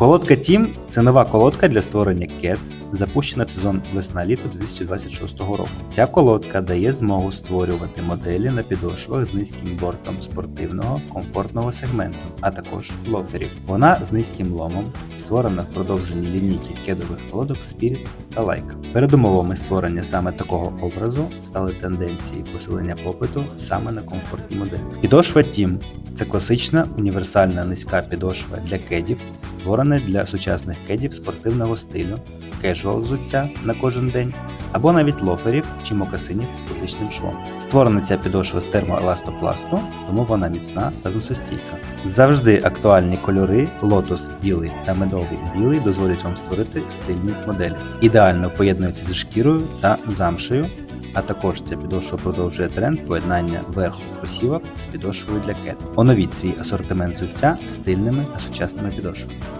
Колодка Team – це нова колодка для створення кет, запущена в сезон весна-літо 2026 року. Ця колодка дає змогу створювати моделі на підошвах з низьким бортом спортивного комфортного сегменту, а також лоферів. Вона з низьким ломом, створена в продовженні лінійки кедових колодок Spirit та Like. Передумовами створення саме такого образу стали тенденції посилення попиту саме на комфортні моделі. Підошва Team це класична універсальна низька підошва для кедів, створена для сучасних кедів спортивного стилю, кежуал взуття на кожен день або навіть лоферів чи мокасинів з класичним швом. Створена ця підошва з термоеластопласту, тому вона міцна та зносостійка. Завжди актуальні кольори лотос білий та медовий білий дозволять вам створити стильні моделі. Ідеально поєднуються зі шкірою та замшею. А також ця підошва продовжує тренд поєднання верху кросівок з підошвою для кет. Оновіть свій асортимент взуття стильними та сучасними підошвами.